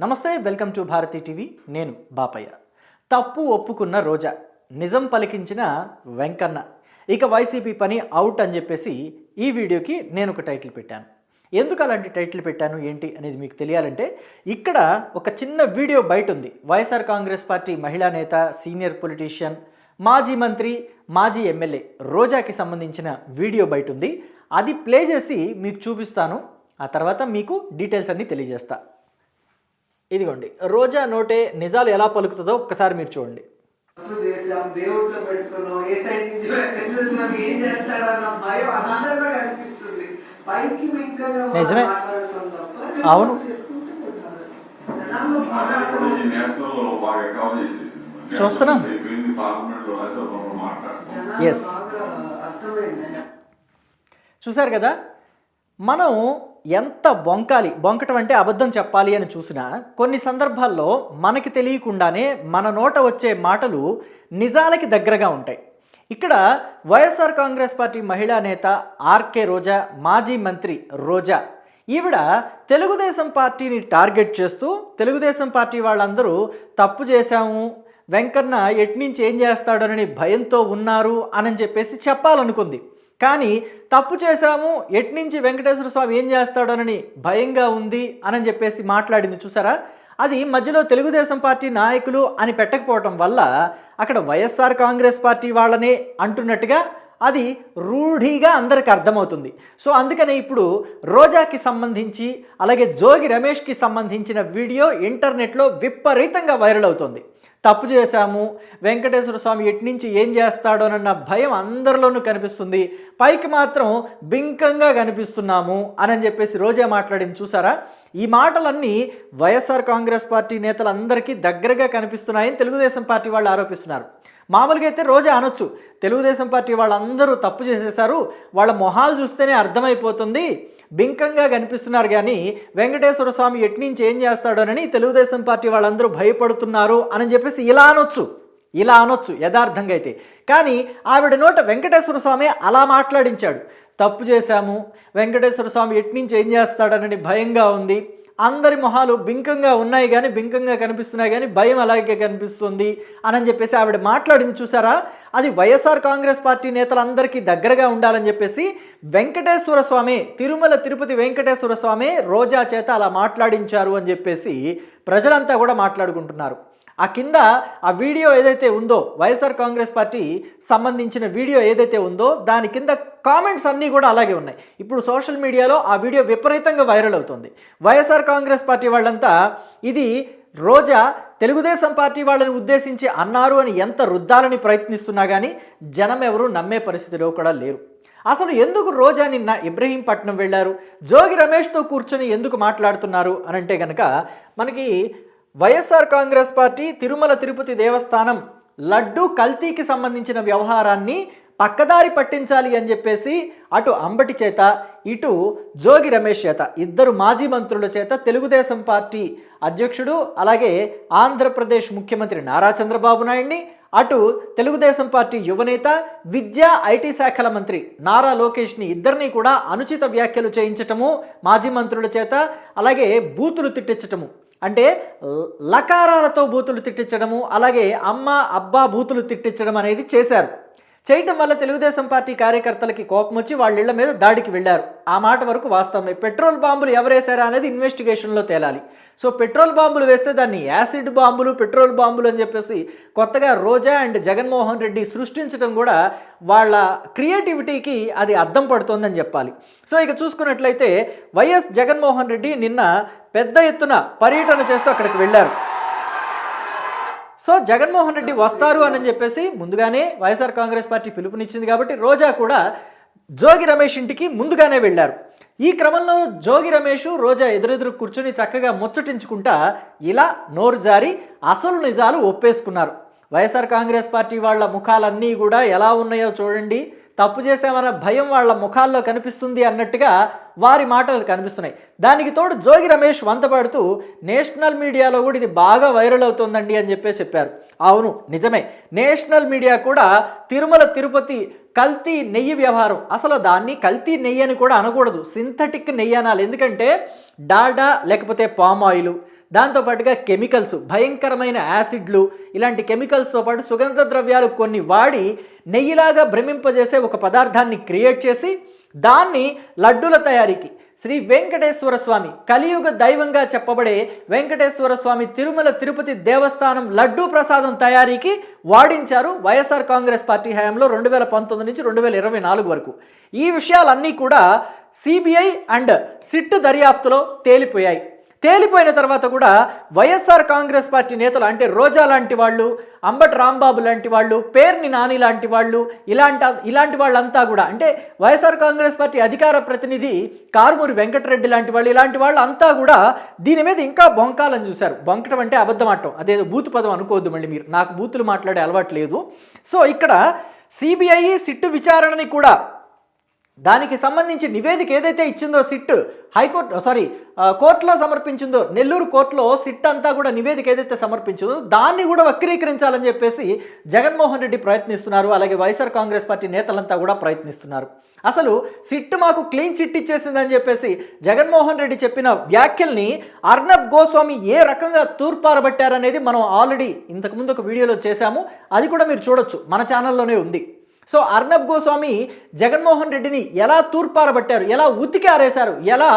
నమస్తే welcome to Bharati TV. నేను బాపయ్య. తప్పు ఒప్పుకున్న రోజా నిజం పలికించిన వెంకన్న. ఇక వైసీపీ పని అవుట్ అని చెప్పేసి ఈ వీడియోకి నేను ఒక టైటిల్ పెట్టాను. ఎందుకు అలాంటి టైటిల్ పెట్టాను ఏంటి అనేది మీకు తెలియాలంటే ఇక్కడ ఒక చిన్న వీడియో బయట ఉంది వైఎస్ఆర్ కాంగ్రెస్ పార్టీ మహిళా నేత సీనియర్ పొలిటీషియన్ మాజీ మంత్రి మాజీ ఎమ్మెల్యే రోజాకి సంబంధించిన వీడియో బయట ఉంది అది ప్లే చేసి మీకు చూపిస్తాను. ఆ తర్వాత మీకు డీటెయిల్స్ అన్నీ తెలియజేస్తా. ఇదిగోండి రోజా నోటే నిజాలు ఎలా పలుకుతుందో ఒక్కసారి మీరు చూడండి. తప్పు చేసాం దేవుడితో పెట్టుకున్నాం ఏ సైడ్ నుంచి పెట్టేసేసాం ఏం చేస్తాడో అన్న భయం అనాథంగా కనిపిస్తుంది. పైకి మింకగా నిజమే. అవును. చూస్తున్నాం. అర్థమైంది. చూశారు కదా మనం ఎంత బొంకాలి? బొంకటం అంటే అబద్ధం చెప్పాలి అని చూసినా కొన్ని సందర్భాల్లో మనకి తెలియకుండానే మన నోట వచ్చే మాటలు నిజాలకి దగ్గరగా ఉంటాయి. ఇక్కడ వైఎస్ఆర్ కాంగ్రెస్ పార్టీ మహిళా నేత ఆర్కే రోజా మాజీ మంత్రి రోజా ఈవిడ తెలుగుదేశం పార్టీని టార్గెట్ చేస్తూ తెలుగుదేశం పార్టీ వాళ్ళందరూ తప్పు చేశాము వెంకన్న ఎట్నుంచి ఏం చేస్తాడోనని భయంతో ఉన్నారు అని చెప్పేసి చెప్పాలనుకుంది. కానీ తప్పు చేశాము ఎట్నుంచి వెంకటేశ్వర స్వామి ఏం చేస్తాడోనని భయంగా ఉంది అని చెప్పేసి మాట్లాడింది చూసారా? అది మధ్యలో తెలుగుదేశం పార్టీ నాయకులు అని పెట్టకపోవటం వల్ల అక్కడ వైఎస్ఆర్ కాంగ్రెస్ పార్టీ వాళ్ళనే అంటున్నట్టుగా అది రూఢీగా అందరికి అర్థమవుతుంది. సో అందుకనే ఇప్పుడు రోజాకి సంబంధించి అలాగే జోగి రమేష్కి సంబంధించిన వీడియో ఇంటర్నెట్లో విపరీతంగా వైరల్ అవుతుంది. తప్పు చేశాము వెంకటేశ్వర స్వామి ఎట్నుంచి ఏం చేస్తాడోనన్న భయం అందరిలోనూ కనిపిస్తుంది. పైకి మాత్రం బింకంగా కనిపిస్తున్నాము అని చెప్పేసి రోజే మాట్లాడింది చూసారా? ఈ మాటలన్నీ వైఎస్ఆర్ కాంగ్రెస్ పార్టీ నేతలందరికీ దగ్గరగా కనిపిస్తున్నాయని తెలుగుదేశం పార్టీ వాళ్ళు ఆరోపిస్తున్నారు. మామూలుగా అయితే రోజే అనొచ్చు. తెలుగుదేశం పార్టీ వాళ్ళందరూ తప్పు చేసేశారు. వాళ్ళ మొహాలు చూస్తేనే అర్థమైపోతుంది. బింకంగా కనిపిస్తున్నారు కానీ వెంకటేశ్వర స్వామి ఎట్నుంచి ఏం చేస్తాడోనని తెలుగుదేశం పార్టీ వాళ్ళందరూ భయపడుతున్నారు అని చెప్పేసి ఇలా అనొచ్చు. ఇలా అనొచ్చు యథార్థంగా అయితే. కానీ ఆవిడ నోట వెంకటేశ్వర స్వామి అలా మాట్లాడించాడు. తప్పు చేశాము. వెంకటేశ్వర స్వామి ఎట్నుంచి ఏం చేస్తాడనని భయంగా ఉంది. అందరి మొహాలు బింకంగా ఉన్నాయి కానీ బింకంగా కనిపిస్తున్నాయి కానీ భయం అలాగే కనిపిస్తుంది అని చెప్పేసి ఆవిడ మాట్లాడింది చూసారా? అది వైఎస్ఆర్ కాంగ్రెస్ పార్టీ నేతలందరికీ దగ్గరగా ఉండాలని చెప్పేసి వెంకటేశ్వర స్వామి తిరుమల తిరుపతి వెంకటేశ్వర స్వామి రోజా చేత అలా మాట్లాడించారు అని చెప్పేసి ప్రజలంతా కూడా మాట్లాడుకుంటున్నారు. ఆ కింద ఆ వీడియో ఏదైతే ఉందో వైఎస్ఆర్ కాంగ్రెస్ పార్టీ సంబంధించిన వీడియో ఏదైతే ఉందో దాని కింద కామెంట్స్ అన్నీ కూడా అలాగే ఉన్నాయి. ఇప్పుడు సోషల్ మీడియాలో ఆ వీడియో విపరీతంగా వైరల్ అవుతుంది. వైఎస్ఆర్ కాంగ్రెస్ పార్టీ వాళ్ళంతా ఇది రోజా తెలుగుదేశం పార్టీ వాళ్ళని ఉద్దేశించి అన్నారు అని ఎంత రుద్దాలని ప్రయత్నిస్తున్నా కానీ జనం ఎవరు నమ్మే పరిస్థితిలో కూడా లేరు. అసలు ఎందుకు రోజా నిన్న ఇబ్రహీంపట్నం వెళ్ళారు? జోగి రమేష్తో కూర్చొని ఎందుకు మాట్లాడుతున్నారు అని అంటే కనుక మనకి YSR Congress party Tirumala Tirupati Devasthanam laddu కల్తీకి సంబంధించిన వ్యవహారాన్ని పక్కదారి పట్టించాలి అని చెప్పేసి అటు అంబటి చేత ఇటు జోగి రమేష్ చేత ఇద్దరు మాజీ మంత్రుల చేత తెలుగుదేశం పార్టీ అధ్యక్షుడు అలాగే ఆంధ్రప్రదేశ్ ముఖ్యమంత్రి నారా చంద్రబాబు నాయుడిని అటు తెలుగుదేశం పార్టీ యువనేత విద్యా ఐటీ శాఖల మంత్రి నారా లోకేష్ని ఇద్దరిని కూడా అనుచిత వ్యాఖ్యలు చేయించటము మాజీ మంత్రుల చేత అలాగే బూతులు తిట్టించటము అంటే లకారాలతో బూతులు తిట్టించడము అలాగే అమ్మ అబ్బా బూతులు తిట్టించడం అనేది చేశారు. చేయటం వల్ల తెలుగుదేశం పార్టీ కార్యకర్తలకి కోపం వచ్చి వాళ్ళ ఇళ్ళ మీద దాడికి వెళ్ళారు. ఆ మాట వరకు వాస్తవమే. పెట్రోల్ బాంబులు ఎవరేశారా అనేది ఇన్వెస్టిగేషన్లో తేలాలి. సో పెట్రోల్ బాంబులు వేస్తే దాన్ని యాసిడ్ బాంబులు పెట్రోల్ బాంబులు అని చెప్పేసి కొత్తగా రోజా అండ్ జగన్మోహన్ రెడ్డి సృష్టించడం కూడా వాళ్ళ క్రియేటివిటీకి అది అద్దం పడుతోందని చెప్పాలి. సో ఇక చూసుకున్నట్లయితే వైఎస్ జగన్మోహన్ రెడ్డి నిన్న పెద్ద ఎత్తున పర్యటన చేస్తూ అక్కడికి వెళ్ళారు. సో జగన్మోహన్ రెడ్డి వస్తారు అని చెప్పేసి ముందుగానే వైఎస్ఆర్ కాంగ్రెస్ పార్టీ పిలుపునిచ్చింది కాబట్టి రోజా కూడా జోగి రమేష్ ఇంటికి ముందుగానే వెళ్ళారు. ఈ క్రమంలో జోగి రమేష్ రోజా ఎదురెదురు కూర్చుని చక్కగా ముచ్చటించుకుంటా ఇలా నోరు జారి అసలు నిజాలు ఒప్పేసుకున్నారు. వైఎస్ఆర్ కాంగ్రెస్ పార్టీ వాళ్ళ ముఖాలన్నీ కూడా ఎలా ఉన్నాయో చూడండి. తప్పు చేసామన్న భయం వాళ్ళ ముఖాల్లో కనిపిస్తుంది అన్నట్టుగా వారి మాటలు కనిపిస్తున్నాయి. దానికి తోడు జోగి రమేష్ వంతపడుతూ నేషనల్ మీడియాలో కూడా ఇది బాగా వైరల్ అవుతోందండి అని చెప్పేసి చెప్పారు. అవును నిజమే. నేషనల్ మీడియా కూడా తిరుమల తిరుపతి కల్తీ నెయ్యి వ్యవహారం. అసలు దాన్ని కల్తీ నెయ్యి అని కూడా అనకూడదు. సింథటిక్ నెయ్యి అనాలి. ఎందుకంటే డాల్డా లేకపోతే పామ్ ఆయిల్. దాంతోపాటుగా కెమికల్స్ భయంకరమైన యాసిడ్లు ఇలాంటి కెమికల్స్తో పాటు సుగంధ ద్రవ్యాలు కొన్ని వాడి నెయ్యిలాగా భ్రమింపజేసే ఒక పదార్థాన్ని క్రియేట్ చేసి దాన్ని లడ్డూల తయారీకి. శ్రీ వెంకటేశ్వర స్వామి కలియుగ దైవంగా చెప్పబడే వెంకటేశ్వర స్వామి తిరుమల తిరుపతి దేవస్థానం లడ్డూ ప్రసాదం తయారీకి వాడించారు వైఎస్ఆర్ కాంగ్రెస్ పార్టీ హయాంలో రెండు వేల పంతొమ్మిది నుంచి రెండు వేల ఇరవై నాలుగు వరకు. ఈ విషయాలన్నీ కూడా సిబిఐ అండ్ సిట్ దర్యాప్తులో తేలిపోయాయి. తేలిపోయిన తర్వాత కూడా వైఎస్ఆర్ కాంగ్రెస్ పార్టీ నేతలు అంటే రోజా లాంటి వాళ్ళు అంబటి రాంబాబు లాంటి వాళ్ళు పేర్ని నాని లాంటి వాళ్ళు ఇలాంటి ఇలాంటి వాళ్ళంతా కూడా అంటే వైఎస్ఆర్ కాంగ్రెస్ పార్టీ అధికార ప్రతినిధి కారుమూరి వెంకటరెడ్డి లాంటి వాళ్ళు ఇలాంటి వాళ్ళు అంతా కూడా దీని మీద ఇంకా బొంకాలని చూశారు. బొంకటం అంటే అబద్ధం ఆడటం అదేదో బూతు పదం అనుకోవద్దు మళ్ళీ మీరు. నాకు బూతులు మాట్లాడే అలవాటు లేదు. సో ఇక్కడ సిబిఐ సిట్టు విచారణని కూడా దానికి సంబంధించి నివేదిక ఏదైతే ఇచ్చిందో సిట్ హైకోర్టు సారీ కోర్టులో సమర్పించిందో నెల్లూరు కోర్టులో సిట్ అంతా కూడా నివేదిక ఏదైతే సమర్పించిందో దాన్ని కూడా వక్రీకరించాలని చెప్పేసి జగన్మోహన్ రెడ్డి ప్రయత్నిస్తున్నారు. అలాగే వైఎస్ఆర్ కాంగ్రెస్ పార్టీ నేతలంతా కూడా ప్రయత్నిస్తున్నారు. అసలు సిట్ మాకు క్లీన్ చిట్ ఇచ్చేసిందని చెప్పేసి జగన్మోహన్ రెడ్డి చెప్పిన వ్యాఖ్యల్ని అర్నబ్ గోస్వామి ఏ రకంగా తూర్పారబట్టారనేది మనం ఆల్రెడీ ఇంతకుముందు ఒక వీడియోలో చేశాము. అది కూడా మీరు చూడొచ్చు. మన ఛానల్లోనే ఉంది. సో అర్నబ్ గోస్వామి జగన్మోహన్ రెడ్డిని ఎలా తూర్పారబట్టారు ఎలా ఉతికి ఆరేశారు ఎలా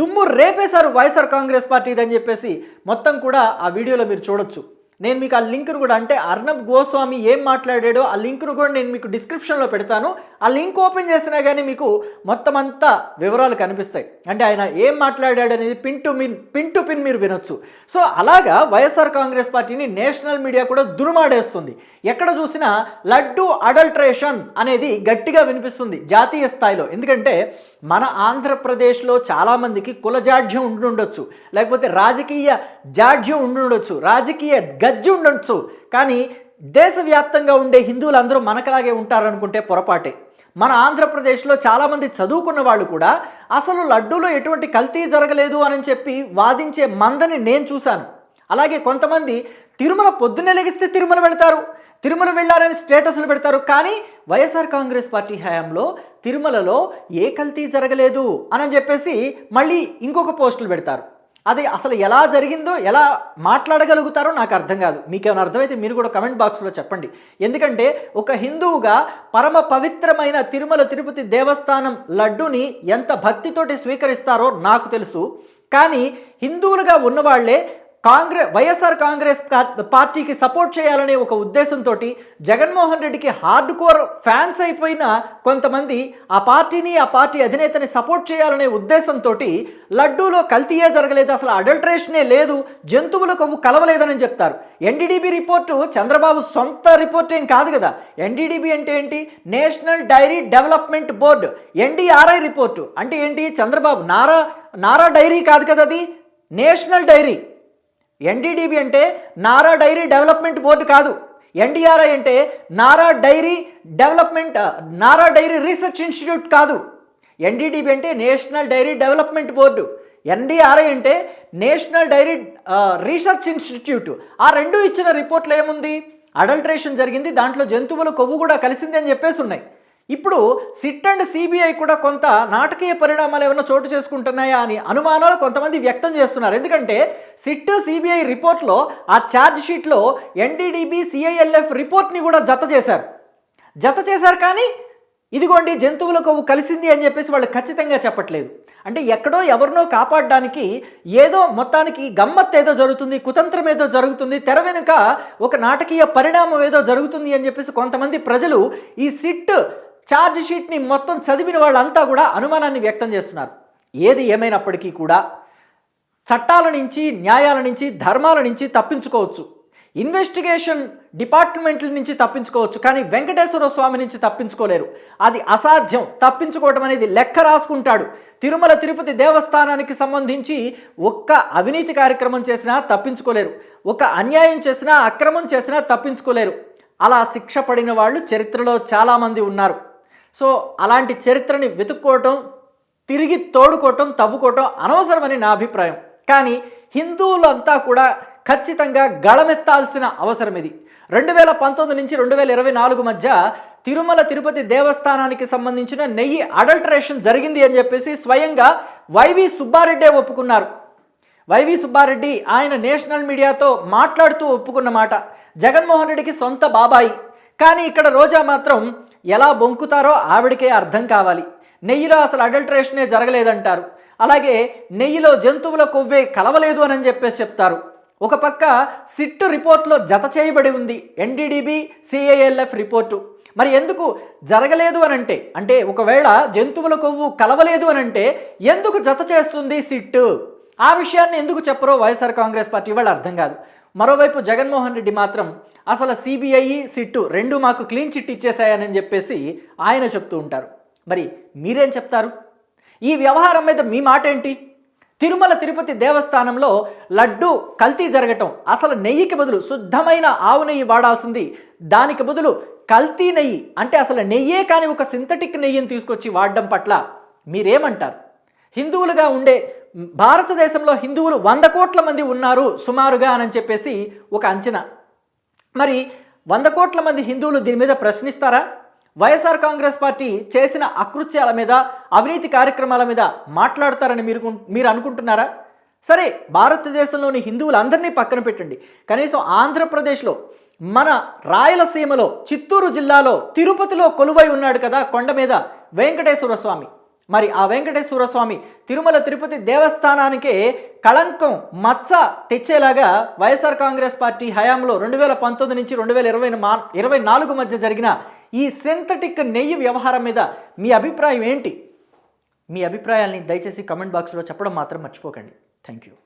దుమ్ము రేపేశారు వైఎస్ఆర్ కాంగ్రెస్ పార్టీదని చెప్పేసి మొత్తం కూడా ఆ వీడియోలో మీరు చూడొచ్చు. నేను మీకు ఆ లింక్ను కూడా అంటే అర్నబ్ గోస్వామి ఏం మాట్లాడాడో ఆ లింక్ను కూడా నేను మీకు డిస్క్రిప్షన్లో పెడతాను. ఆ లింక్ ఓపెన్ చేసినా కానీ మీకు మొత్తం అంతా వివరాలు కనిపిస్తాయి. అంటే ఆయన ఏం మాట్లాడాడు అనేది పిన్ టు మిన్ పిన్ టు పిన్ మీరు వినొచ్చు. సో అలాగా వైఎస్ఆర్ కాంగ్రెస్ పార్టీని నేషనల్ మీడియా కూడా దురుమాడేస్తుంది. ఎక్కడ చూసినా లడ్డు అడల్ట్రేషన్ అనేది గట్టిగా వినిపిస్తుంది జాతీయ స్థాయిలో. ఎందుకంటే మన ఆంధ్రప్రదేశ్లో చాలామందికి కుల జాడ్యం ఉండి ఉండొచ్చు లేకపోతే రాజకీయ జాడ్యం ఉండి ఉండొచ్చు రాజకీయ గజ్జి ఉండొచ్చు కానీ దేశవ్యాప్తంగా ఉండే హిందువులందరూ మనకలాగే ఉంటారనుకుంటే పొరపాటే. మన ఆంధ్రప్రదేశ్లో చాలామంది చదువుకున్న వాళ్ళు కూడా అసలు లడ్డూలో ఎటువంటి కల్తీ జరగలేదు అని చెప్పి వాదించే మందని నేను చూశాను. అలాగే కొంతమంది తిరుమల పొద్దున్నే లెగిస్తే తిరుమల వెళ్తారు. తిరుమల వెళ్ళారని స్టేటస్లు పెడతారు. కానీ వైఎస్ఆర్ కాంగ్రెస్ పార్టీ హయాంలో తిరుమలలో ఏ కల్తీ జరగలేదు అని చెప్పేసి మళ్ళీ ఇంకొక పోస్టులు పెడతారు. అది అసలు ఎలా జరిగిందో ఎలా మాట్లాడగలుగుతారో నాకు అర్థం కాదు. మీకేమైనా అర్థమైతే మీరు కూడా కమెంట్ బాక్స్లో చెప్పండి. ఎందుకంటే ఒక హిందువుగా పరమ పవిత్రమైన తిరుమల తిరుపతి దేవస్థానం లడ్డుని ఎంత భక్తితోటి స్వీకరిస్తారో నాకు తెలుసు. కానీ హిందువులుగా ఉన్నవాళ్ళే కాంగ్రెస్ వైఎస్ఆర్ కాంగ్రెస్ పార్టీకి సపోర్ట్ చేయాలనే ఒక ఉద్దేశంతో జగన్మోహన్ రెడ్డికి హార్డ్ కోర్ ఫ్యాన్స్ అయిపోయిన కొంతమంది ఆ పార్టీని ఆ పార్టీ అధినేతని సపోర్ట్ చేయాలనే ఉద్దేశంతో లడ్డూలో కల్తీయే జరగలేదు అసలు అడల్ట్రేషనే లేదు జంతువుల కొవ్వు కలవలేదని చెప్తారు. ఎన్డీడీబీ రిపోర్టు చంద్రబాబు సొంత రిపోర్ట్ ఏం కాదు కదా. ఎన్డీడీబీ అంటే ఏంటి? National dairy development board NDRI report. అంటే ఏంటి? చంద్రబాబు నారా నారా డైరీ కాదు కదా అది? National dairy. ఎన్డీడీబీ అంటే నారా డైరీ డెవలప్మెంట్ బోర్డు కాదు. ఎన్డీఆర్ఐ అంటే Nara dairy development Nara dairy research institute కాదు. ఎన్డీడీబీ అంటే national dairy development board. NDRI అంటే నేషనల్ డైరీ రీసెర్చ్ ఇన్స్టిట్యూట్. ఆ రెండు ఇచ్చిన రిపోర్ట్లో ఏముంది? అడల్ట్రేషన్ జరిగింది దాంట్లో జంతువుల కొవ్వు కూడా కలిసింది అని చెప్పేసి ఉన్నాయి. ఇప్పుడు సిట్ అండ్ సిబిఐ కూడా కొంత నాటకీయ పరిణామాలు ఏమైనా చోటు చేసుకుంటున్నాయా అని అనుమానాలు కొంతమంది వ్యక్తం చేస్తున్నారు. ఎందుకంటే సిట్ సిబిఐ రిపోర్ట్లో ఆ ఛార్జ్ షీట్లో ఎన్డీడీబీ సిఐఎల్ఎఫ్ రిపోర్ట్ని కూడా జత చేశారు. జత చేశారు కానీ ఇదిగోండి జంతువుల కొవ్వు కలిసింది అని చెప్పేసి వాళ్ళు ఖచ్చితంగా చెప్పట్లేదు. అంటే ఎక్కడో ఎవరినో కాపాడడానికి ఏదో మొత్తానికి గమ్మత్ ఏదో జరుగుతుంది కుతంత్రం ఏదో జరుగుతుంది తెర వెనుక ఒక నాటకీయ పరిణామం ఏదో జరుగుతుంది అని చెప్పేసి కొంతమంది ప్రజలు ఈ సిట్ ఛార్జ్ షీట్ని మొత్తం చదివిన వాళ్ళంతా కూడా అనుమానాన్ని వ్యక్తం చేస్తున్నారు. ఏది ఏమైనప్పటికీ కూడా చట్టాల నుంచి న్యాయాల నుంచి ధర్మాల నుంచి తప్పించుకోవచ్చు. ఇన్వెస్టిగేషన్ డిపార్ట్మెంట్ల నుంచి తప్పించుకోవచ్చు కానీ వెంకటేశ్వర స్వామి నుంచి తప్పించుకోలేరు. అది అసాధ్యం. తప్పించుకోవటం అనేది లెక్క రాసుకుంటాడు. తిరుమల తిరుపతి దేవస్థానానికి సంబంధించి ఒక్క అవినీతి కార్యక్రమం చేసినా తప్పించుకోలేరు. ఒక అన్యాయం చేసినా అక్రమం చేసినా తప్పించుకోలేరు. అలా శిక్ష పడిన వాళ్ళు చరిత్రలో చాలామంది ఉన్నారు. సో అలాంటి చరిత్రని వెతుక్కోవటం తిరిగి తోడుకోవటం తవ్వుకోవటం అనవసరమని నా అభిప్రాయం. కానీ హిందువులంతా కూడా ఖచ్చితంగా గళమెత్తాల్సిన అవసరం ఇది. రెండు వేల పంతొమ్మిది నుంచి రెండు వేల ఇరవై నాలుగు మధ్య తిరుమల తిరుపతి దేవస్థానానికి సంబంధించిన నెయ్యి అడల్టరేషన్ జరిగింది అని చెప్పేసి స్వయంగా వైవి సుబ్బారెడ్డే ఒప్పుకున్నారు. వైవి సుబ్బారెడ్డి ఆయన నేషనల్ మీడియాతో మాట్లాడుతూ ఒప్పుకున్న మాట జగన్మోహన్ రెడ్డికి సొంత బాబాయి కానీ ఇక్కడ రోజా మాత్రం ఎలా బొంకుతారో ఆవిడకే అర్థం కావాలి. నెయ్యిలో అసలు అడల్ట్రేషనే జరగలేదంటారు. అలాగే నెయ్యిలో జంతువుల కొవ్వే కలవలేదు అని చెప్పేసి చెప్తారు. ఒక పక్క సిట్టు రిపోర్ట్లో జత చేయబడి ఉంది. NDDB CALF report. మరి ఎందుకు జరగలేదు అని అంటే అంటే ఒకవేళ జంతువుల కొవ్వు కలవలేదు అని అంటే ఎందుకు జత చేస్తుంది సిట్టు? ఆ విషయాన్ని ఎందుకు చెప్పరో వైఎస్ఆర్ కాంగ్రెస్ పార్టీ వాళ్ళు అర్థం కాదు. మరోవైపు జగన్మోహన్ రెడ్డి మాత్రం అసలు సిబిఐ సిట్టు రెండు మాకు క్లీన్ చిట్ ఇచ్చేసాయని చెప్పేసి ఆయన చెప్తూ ఉంటారు. మరి మీరేం చెప్తారు? ఈ వ్యవహారం మీద మీ మాట ఏంటి తిరుమల తిరుపతి దేవస్థానంలో లడ్డు కల్తీ జరగటం అసలు నెయ్యికి బదులు శుద్ధమైన ఆవు నెయ్యి వాడాల్సింది. దానికి బదులు కల్తీ నెయ్యి అంటే అసలు నెయ్యే కానీ ఒక సింథటిక్ నెయ్యిని తీసుకొచ్చి వాడడం పట్ల మీరేమంటారు? హిందువులుగా ఉండే భారతదేశంలో హిందువులు వంద కోట్ల మంది ఉన్నారు సుమారుగా అని చెప్పేసి ఒక అంచనా. మరి వంద కోట్ల మంది హిందువులు దీని మీద ప్రశ్నిస్తారా? వైఎస్ఆర్ కాంగ్రెస్ పార్టీ చేసిన అకృత్యాల మీద అవినీతి కార్యక్రమాల మీద మాట్లాడతారని మీరు మీరు అనుకుంటున్నారా? సరే భారతదేశంలోని హిందువులందరినీ పక్కన పెట్టండి. కనీసం ఆంధ్రప్రదేశ్లో మన రాయలసీమలో చిత్తూరు జిల్లాలో తిరుపతిలో కొలువై ఉన్నాడు కదా కొండ మీద వెంకటేశ్వర స్వామి. మరి ఆ వెంకటేశ్వర స్వామి తిరుమల తిరుపతి దేవస్థానానికే కళంకం మచ్చ తెచ్చేలాగా వైఎస్ఆర్ కాంగ్రెస్ పార్టీ హయాంలో రెండు వేల పంతొమ్మిది నుంచి రెండు వేల ఇరవై మా ఇరవై నాలుగు మధ్య జరిగిన ఈ సింథటిక్ నెయ్యి వ్యవహారం మీద మీ అభిప్రాయం ఏంటి? మీ అభిప్రాయాల్ని దయచేసి కమెంట్ బాక్స్లో చెప్పడం మాత్రం మర్చిపోకండి. Thank you.